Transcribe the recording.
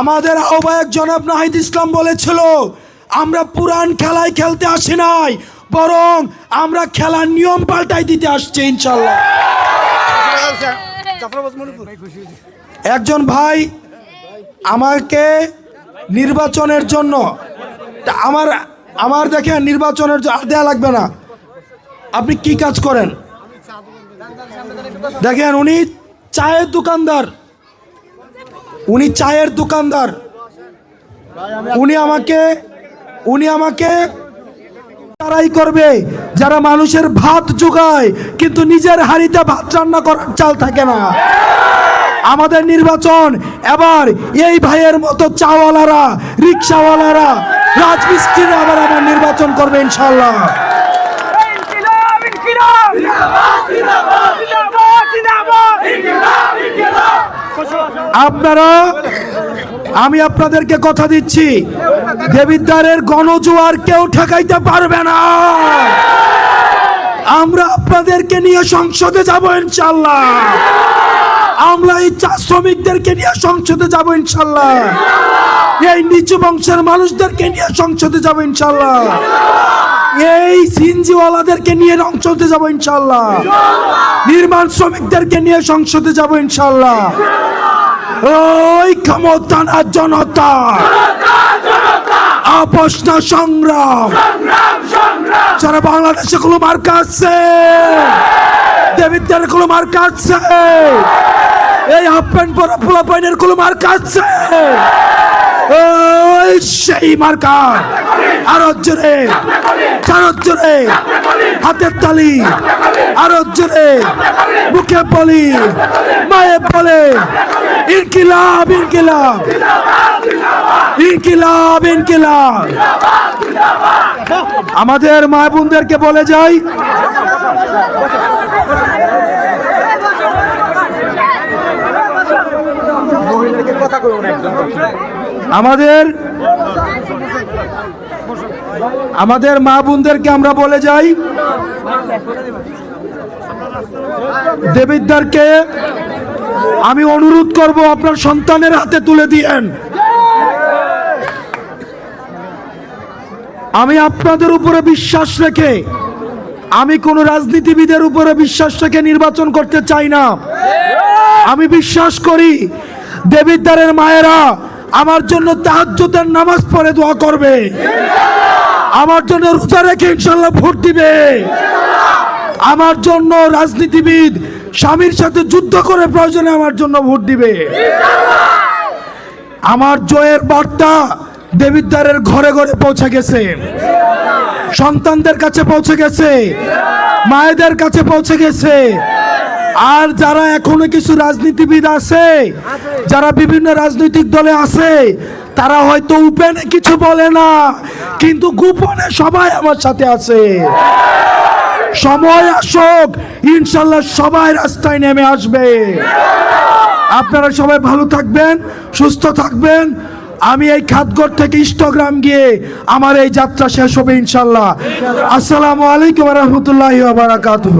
আমাদের আহ্বায়ক জনাব নাহিদ ইসলাম বলেছিল, আমরা পুরান খেলায় খেলতে আসি নাই, বরং আমরা খেলার নিয়ম পাল্টাই দিতে আসছি ইনশাল্লাহ একজন ভাই আমাকে নির্বাচনের জন্য আমার আমার দেখেন নির্বাচনের দেয়া লাগবে না। আপনি কি কাজ করেন? দেখেন, উনি চায়ের দোকানদার। উনি চায়ের দোকানদার। উনি আমাকে উনি আমাকে তারাই করবে, যারা মানুষের ভাত যোগায় কিন্তু নিজের হাড়িতে ভাত রান্না করার চাল থাকে না। আমাদের নির্বাচন, এবার এই ভাইয়ের মতো চাওয়ালারা, রিক্সাওয়ালারা, রাজমিস্ত্রিরা আবার আমার নির্বাচন করবে ইনশাল্লাহ ইনকিলাব ইনকিলাব জিন্দাবাদ জিন্দাবাদ জিন্দাবাদ জিন্দাবাদ ইনকিলাব ইনকিলাব আপনারা, আমি আপনাদেরকে কথা দিচ্ছি, দেবিদ্বারের গণজোয়ার কেউ ঠেকাইতে পারবে না। আমরা আপনাদেরকে নিয়ে সংসদে যাব ইনশাল্লাহ। আমরা এই চা শ্রমিকদেরকে নিয়ে সংসদে যাব ইনশাল্লাহ। এই নিচু বংশের মানুষদেরকে নিয়ে সংসদে যাব ইনশাল্লাহ। এই সিনজিওয়ালাদেরকে নিয়ে সংসদে যাব ইনশাল্লাহ। নির্মাণ শ্রমিকদেরকে নিয়ে সংসদে যাব ইনশাল্লাহ। ওই ক্ষমতা না জনতা। আপোষ সংগ্রাম। সারা বাংলাদেশে কোনো মার্কা আছে দেবিদ্যার কোনো মার্কা আছে, এই হাফ প্যান্ট পরা পোলা প্যান্টের কোনো মার্কা আছে, ওই সেই মার্কা। আরও জোরে চারো জোরে, হাতের তালি, আরও জোরে, মুখে বলি, মায়ে বলে ইনকিলাব ইনকিলাব। ইনকিলাব ইনকিলাব। আমাদের মা বোনদেরকে বলে যাই। আমাদের আমাদের মা বোনদেরকে আমরা বলে যাই। দেবিদ্দারকে আমি অনুরোধ করব আপনার সন্তানের হাতে তুলে দিয়েন। আমি আপনাদের উপরে বিশ্বাস রেখে, আমি কোন রাজনীতিবিদের উপরে বিশ্বাস রেখে নির্বাচন করতে চাই না। আমি বিশ্বাস করি দেবিদ্দারের মায়েরা আমার জন্য তাহাজ্জুদের নামাজ পড়ে দোয়া করবে। আমার জন্য রোজা রেখে ইনশাল্লাহ ভোট দিবে। আমার জন্য রাজনীতিবিদ স্বামীর সাথে যুদ্ধ করে প্রয়োজনে আমার জন্য ভোট দিবে। আমার জয়ের বার্তা দেবিদ্দারের ঘরে ঘরে পৌঁছে গেছে। সন্তানদের কাছে পৌঁছে গেছে। মায়েদের কাছে পৌঁছে গেছে। আর যারা এখনও কিছু রাজনীতিবিদ আছে, যারা বিভিন্ন রাজনৈতিক দলে আছে, তারা হয়তো উপেনে কিছু বলে না, কিন্তু গোপনে সবাই আমার সাথে আছে। সময় আসুক, ইনশাল্লাহ সবাই রাস্তায় নেমে আসবে। আপনারা সবাই ভালো থাকবেন, সুস্থ থাকবেন। আমি এই খাতগড় থেকে ইনস্টাগ্রাম গিয়ে আমার এই যাত্রা শেষ হবে ইনশাল্লাহ। আসসালামু আলাইকুম রহমতুল্লাহ বারাকাতুহ।